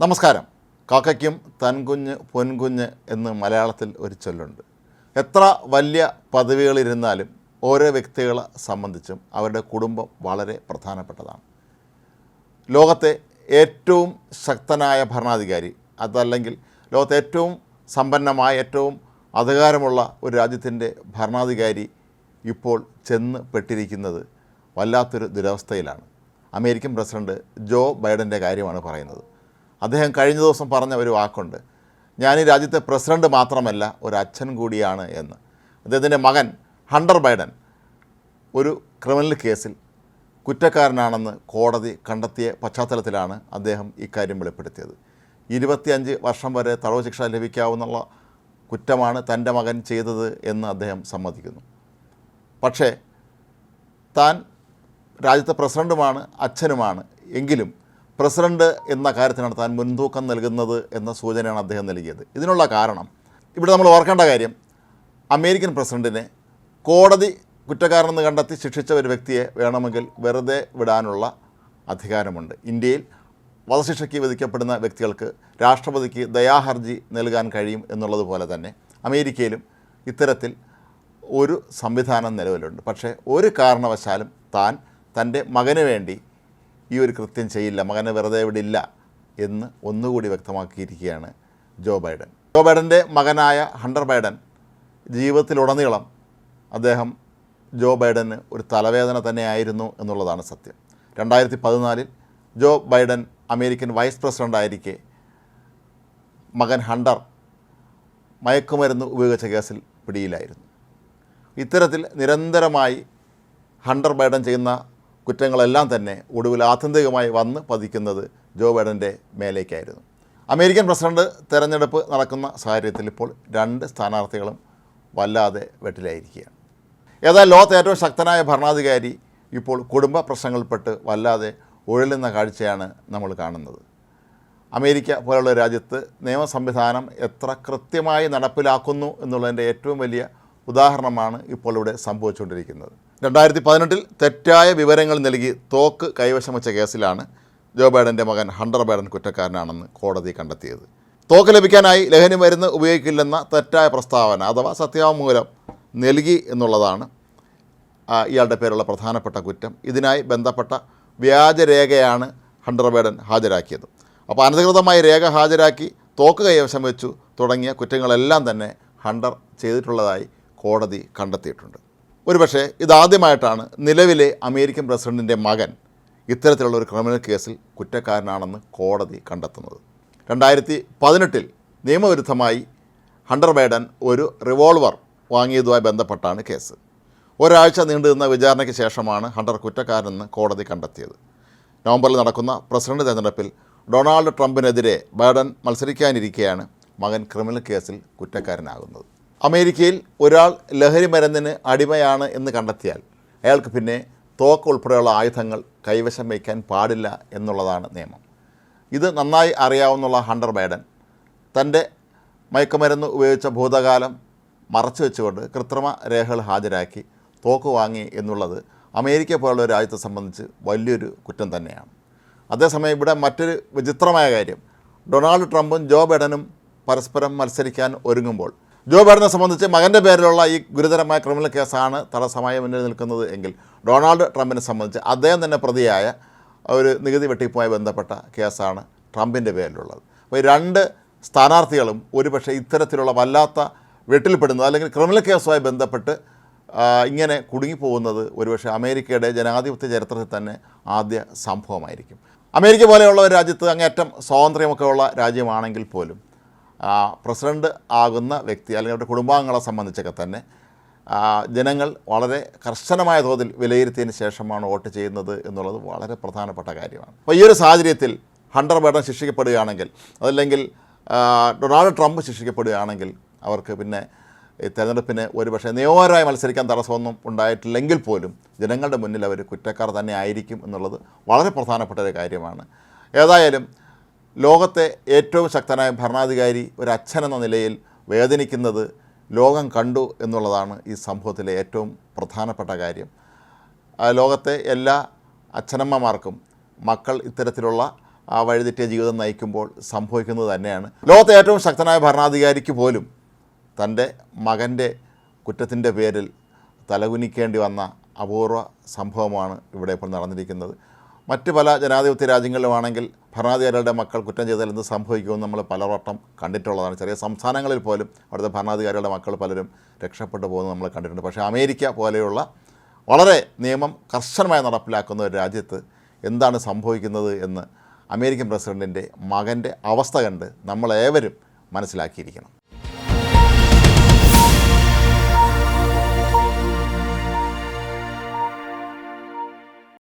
നമസ്കാരം. കാക്കയ്ക്കും തൻകുഞ്ഞ് പൊൻകുഞ്ഞ് എന്ന് മലയാളത്തിൽ ഒരു ചൊല്ലുണ്ട്. എത്ര വലിയ പദവികളിരുന്നാലും ഓരോ വ്യക്തികളെ സംബന്ധിച്ചും അവരുടെ കുടുംബം വളരെ പ്രധാനപ്പെട്ടതാണ്. ലോകത്തെ ഏറ്റവും ശക്തനായ ഭരണാധികാരി അതല്ലെങ്കിൽ ലോകത്തെ ഏറ്റവും സമ്പന്നമായ ഏറ്റവും അധികാരമുള്ള ഒരു രാജ്യത്തിന്റെ ഭരണാധികാരി ഇപ്പോൾ ചെന്ന് പെട്ടിരിക്കുന്നത് വല്ലാത്തൊരു ദുരവസ്ഥയിലാണ്. അമേരിക്കൻ പ്രസിഡന്റ് ജോ ബൈഡന്റെ കാര്യമാണ് പറയുന്നത്. അദ്ദേഹം കഴിഞ്ഞ ദിവസം പറഞ്ഞ ഒരു വാക്കുണ്ട്. ഞാൻ ഈ രാജ്യത്തെ പ്രസിഡന്റ് മാത്രമല്ല ഒരു അച്ഛൻ കൂടിയാണ് എന്ന്. അദ്ദേഹത്തിന്റെ മകൻ ഹണ്ടർ ബൈഡൻ ഒരു ക്രിമിനൽ കേസിൽ കുറ്റക്കാരനാണെന്ന് കോടതി കണ്ടെത്തിയ പശ്ചാത്തലത്തിലാണ് അദ്ദേഹം ഇക്കാര്യം വെളിപ്പെടുത്തിയത്. ഇരുപത്തിയഞ്ച് വർഷം വരെ തടവ് ശിക്ഷ ലഭിക്കാവുന്ന കുറ്റമാണ് തന്റെ മകൻ ചെയ്തത് എന്ന് അദ്ദേഹം സമ്മതിക്കുന്നു. പക്ഷേ താൻ രാജ്യത്തെ പ്രസിഡന്റുമാണ് അച്ഛനുമാണ്. എങ്കിലും പ്രസിഡന്റ് എന്ന കാര്യത്തിനാണ് താൻ മുൻതൂക്കം നൽകുന്നത് എന്ന സൂചനയാണ് അദ്ദേഹം നൽകിയത്. ഇതിനുള്ള കാരണം ഇവിടെ നമ്മൾ ഓർക്കേണ്ട കാര്യം അമേരിക്കൻ പ്രസിഡന്റിനെ കോടതി കുറ്റക്കാരനെന്ന് കണ്ടെത്തി ശിക്ഷിച്ച ഒരു വ്യക്തിയെ വേണമെങ്കിൽ വെറുതെ വിടാനുള്ള അധികാരമുണ്ട്. ഇന്ത്യയിൽ വധശിക്ഷയ്ക്ക് വിധിക്കപ്പെടുന്ന വ്യക്തികൾക്ക് രാഷ്ട്രപതിക്ക് ദയാഹർജി നൽകാൻ കഴിയും എന്നുള്ളതുപോലെ തന്നെ അമേരിക്കയിലും ഇത്തരത്തിൽ ഒരു സംവിധാനം നിലവിലുണ്ട്. പക്ഷേ ഒരു കാരണവശാലും താൻ തന്റെ മകന് വേണ്ടി ഈ ഒരു കൃത്യം ചെയ്യില്ല മകനെ വെറുതെ ഇവിടെ ഇല്ല എന്ന് ഒന്നുകൂടി വ്യക്തമാക്കിയിരിക്കുകയാണ് ജോ ബൈഡൻ. ജോ ബൈഡന്റെ മകനായ ഹണ്ടർ ബൈഡൻ ജീവിതത്തിലുടനീളം അദ്ദേഹം ജോ ബൈഡന് ഒരു തലവേദന തന്നെയായിരുന്നു എന്നുള്ളതാണ് സത്യം. രണ്ടായിരത്തി പതിനാലിൽ Joe Biden American vice president ആയിരിക്കെ മകൻ ഹണ്ടർ മയക്കുമരുന്ന് ഉപയോഗിച്ച കേസിൽ പിടിയിലായിരുന്നു. ഇത്തരത്തിൽ നിരന്തരമായി ഹണ്ടർ ബൈഡൻ ചെയ്യുന്ന കുറ്റങ്ങളെല്ലാം തന്നെ ഒടുവിൽ ആത്യന്തികമായി വന്ന് പതിക്കുന്നത് ജോ ബൈഡന്റെ മേലേക്കായിരുന്നു. അമേരിക്കൻ പ്രസിഡന്റ് തെരഞ്ഞെടുപ്പ് നടക്കുന്ന സാഹചര്യത്തിൽ ഇപ്പോൾ രണ്ട് സ്ഥാനാർത്ഥികളും വല്ലാതെ വെട്ടിലായിരിക്കുകയാണ്. ഏതായാലും ലോകത്തെ ഏറ്റവും ശക്തനായ ഭരണാധികാരി ഇപ്പോൾ കുടുംബ പ്രശ്നങ്ങളിൽപ്പെട്ട് വല്ലാതെ ഉഴലുന്ന കാഴ്ചയാണ് നമ്മൾ കാണുന്നത്. അമേരിക്ക പോലുള്ള രാജ്യത്ത് നിയമ സംവിധാനം എത്ര കൃത്യമായി നടപ്പിലാക്കുന്നു എന്നുള്ളതിന്റെ ഏറ്റവും വലിയ ഉദാഹരണമാണ് ഇപ്പോൾ ഇവിടെ സംഭവിച്ചുകൊണ്ടിരിക്കുന്നത്. രണ്ടായിരത്തി പതിനെട്ടിൽ തെറ്റായ വിവരങ്ങൾ നൽകി തോക്ക് കൈവശം വെച്ച കേസിലാണ് ജോ ബൈഡന്റെ മകൻ ഹണ്ടർ ബൈഡൻ കുറ്റക്കാരനാണെന്ന് കോടതി കണ്ടെത്തിയത്. തോക്ക് ലഭിക്കാനായി ലഹരി മരുന്ന് ഉപയോഗിക്കില്ലെന്ന തെറ്റായ പ്രസ്താവന അഥവാ സത്യവാങ്മൂലം നൽകി എന്നുള്ളതാണ് ഇയാളുടെ പേരുള്ള പ്രധാനപ്പെട്ട കുറ്റം. ഇതിനായി ബന്ധപ്പെട്ട വ്യാജരേഖയാണ് ഹണ്ടർ ബൈഡൻ ഹാജരാക്കിയത്. അപ്പോൾ അനധികൃതമായി രേഖ ഹാജരാക്കി തോക്ക് കൈവശം വെച്ചു തുടങ്ങിയ കുറ്റങ്ങളെല്ലാം തന്നെ ഹണ്ടർ ചെയ്തിട്ടുള്ളതായി കോടതി കണ്ടെത്തിയിട്ടുണ്ട്. ഒരുപക്ഷെ ഇതാദ്യമായിട്ടാണ് നിലവിലെ അമേരിക്കൻ പ്രസിഡന്റിന്റെ മകൻ ഇത്തരത്തിലുള്ള ഒരു ക്രിമിനൽ കേസിൽ കുറ്റക്കാരനാണെന്ന് കോടതി കണ്ടെത്തുന്നത്. രണ്ടായിരത്തി പതിനെട്ടിൽ നിയമവിരുദ്ധമായി ഹണ്ടർ ബൈഡൻ ഒരു റിവോൾവർ വാങ്ങിയതുമായി ബന്ധപ്പെട്ടാണ് കേസ്. ഒരാഴ്ച നീണ്ടുനിന്ന വിചാരണയ്ക്ക് ശേഷമാണ് ഹണ്ടർ കുറ്റക്കാരനെന്ന് കോടതി കണ്ടെത്തിയത്. നവംബറിൽ നടക്കുന്ന പ്രസിഡന്റ് തെരഞ്ഞെടുപ്പിൽ ഡൊണാൾഡ് ട്രംപിനെതിരെ ബൈഡൻ മത്സരിക്കാനിരിക്കെയാണ് മകൻ ക്രിമിനൽ കേസിൽ കുറ്റക്കാരനാകുന്നത്. അമേരിക്കയിൽ ഒരാൾ ലഹരി മരുന്നിന് അടിമയാണ് എന്ന് കണ്ടെത്തിയാൽ അയാൾക്ക് പിന്നെ തോക്ക് ഉൾപ്പെടെയുള്ള ആയുധങ്ങൾ കൈവശം വയ്ക്കാൻ പാടില്ല എന്നുള്ളതാണ് നിയമം. ഇത് നന്നായി അറിയാവുന്ന ഹണ്ടർ ബൈഡൻ തന്റെ മയക്കുമരുന്ന് ഉപയോഗിച്ച ഭൂതകാലം മറച്ചു വെച്ചുകൊണ്ട് കൃത്രിമ രേഖകൾ ഹാജരാക്കി തോക്ക് വാങ്ങി എന്നുള്ളത് അമേരിക്ക പോലുള്ള രാജ്യത്തെ സംബന്ധിച്ച് വലിയൊരു കുറ്റം തന്നെയാണ്. അതേസമയം ഇവിടെ മറ്റൊരു വിചിത്രമായ കാര്യം. ഡൊണാൾഡ് ട്രംപും ജോ ബൈഡനും പരസ്പരം മത്സരിക്കാൻ ഒരുങ്ങുമ്പോൾ ജോ ബൈഡനെ സംബന്ധിച്ച് മകന്റെ പേരിലുള്ള ഈ ഗുരുതരമായ ക്രിമിനൽ കേസാണ് തടസ്സമായി മുന്നിൽ നിൽക്കുന്നത് എങ്കിൽ ഡൊണാൾഡ് ട്രംപിനെ സംബന്ധിച്ച് അദ്ദേഹം തന്നെ പ്രതിയായ ഒരു നികുതി വെട്ടിപ്പുമായി ബന്ധപ്പെട്ട കേസാണ് ട്രംപിന്റെ പേരിലുള്ളത്. അപ്പോൾ ഈ രണ്ട് സ്ഥാനാർത്ഥികളും ഒരുപക്ഷെ ഇത്തരത്തിലുള്ള വല്ലാത്ത വെട്ടിൽപ്പെടുന്നത് അല്ലെങ്കിൽ ക്രിമിനൽ കേസുമായി ബന്ധപ്പെട്ട് ഇങ്ങനെ കുടുങ്ങിപ്പോകുന്നത് ഒരുപക്ഷെ അമേരിക്കയുടെ ജനാധിപത്യ ചരിത്രത്തിൽ തന്നെ ആദ്യ സംഭവമായിരിക്കും. അമേരിക്ക പോലെയുള്ള ഒരു രാജ്യത്ത് അങ്ങേറ്റം സ്വാതന്ത്ര്യമൊക്കെ ഉള്ള രാജ്യമാണെങ്കിൽ പോലും ആ, പ്രസിഡന്റ് ആകുന്ന വ്യക്തി അല്ലെങ്കിൽ അവരുടെ കുടുംബാംഗങ്ങളെ സംബന്ധിച്ചൊക്കെ തന്നെ ജനങ്ങൾ വളരെ കർശനമായ തോതിൽ വിലയിരുത്തിയതിന് ശേഷമാണ് വോട്ട് ചെയ്യുന്നത് എന്നുള്ളത് വളരെ പ്രധാനപ്പെട്ട കാര്യമാണ്. അപ്പോൾ ഈ ഒരു സാഹചര്യത്തിൽ ഹണ്ടർ ബൈഡൻ ശിക്ഷിക്കപ്പെടുകയാണെങ്കിൽ അതല്ലെങ്കിൽ ഡൊണാൾഡ് ട്രംപ് ശിക്ഷിക്കപ്പെടുകയാണെങ്കിൽ അവർക്ക് പിന്നെ ഈ തെരഞ്ഞെടുപ്പിന് ഒരുപക്ഷെ നിയമപരമായി മത്സരിക്കാൻ തടസ്സമൊന്നും ഉണ്ടായിട്ടില്ലെങ്കിൽ പോലും ജനങ്ങളുടെ മുന്നിൽ അവർ കുറ്റക്കാർ തന്നെ ആയിരിക്കും എന്നുള്ളത് വളരെ പ്രധാനപ്പെട്ട ഒരു കാര്യമാണ്. ഏതായാലും ലോകത്തെ ഏറ്റവും ശക്തനായ ഭരണാധികാരി ഒരു അച്ഛൻ എന്ന നിലയിൽ വേദനിക്കുന്നത് ലോകം കണ്ടു എന്നുള്ളതാണ് ഈ സംഭവത്തിലെ ഏറ്റവും പ്രധാനപ്പെട്ട കാര്യം. ലോകത്തെ എല്ലാ അച്ഛനമ്മമാർക്കും മക്കൾ ഇത്തരത്തിലുള്ള ആ വഴിതെറ്റിയ ജീവിതം നയിക്കുമ്പോൾ സംഭവിക്കുന്നത് തന്നെയാണ്. ലോകത്തെ ഏറ്റവും ശക്തനായ ഭരണാധികാരിക്ക് പോലും തന്റെ മകന്റെ കുറ്റത്തിന്റെ പേരിൽ തലകുനിക്കേണ്ടി വന്ന അപൂർവ സംഭവമാണ് ഇവിടെ ഇപ്പോൾ നടന്നിരിക്കുന്നത്. മറ്റ് പല ജനാധിപത്യ രാജ്യങ്ങളിലുമാണെങ്കിൽ ഭരണാധികാരികളുടെ മക്കൾ കുറ്റം ചെയ്താൽ എന്ത് സംഭവിക്കുമെന്ന് നമ്മൾ പലവട്ടം കണ്ടിട്ടുള്ളതാണ്. ചെറിയ സംസ്ഥാനങ്ങളിൽ പോലും അവിടുത്തെ ഭരണാധികാരികളുടെ മക്കൾ പലരും രക്ഷപ്പെട്ടു പോകുന്നത് നമ്മൾ കണ്ടിട്ടുണ്ട്. പക്ഷേ അമേരിക്ക പോലെയുള്ള വളരെ നിയമം കർശനമായി നടപ്പിലാക്കുന്ന ഒരു രാജ്യത്ത് എന്താണ് സംഭവിക്കുന്നത് എന്ന് അമേരിക്കൻ പ്രസിഡന്റിന്റെ മകന്റെ അവസ്ഥ കണ്ട് നമ്മളേവരും മനസ്സിലാക്കിയിരിക്കണം.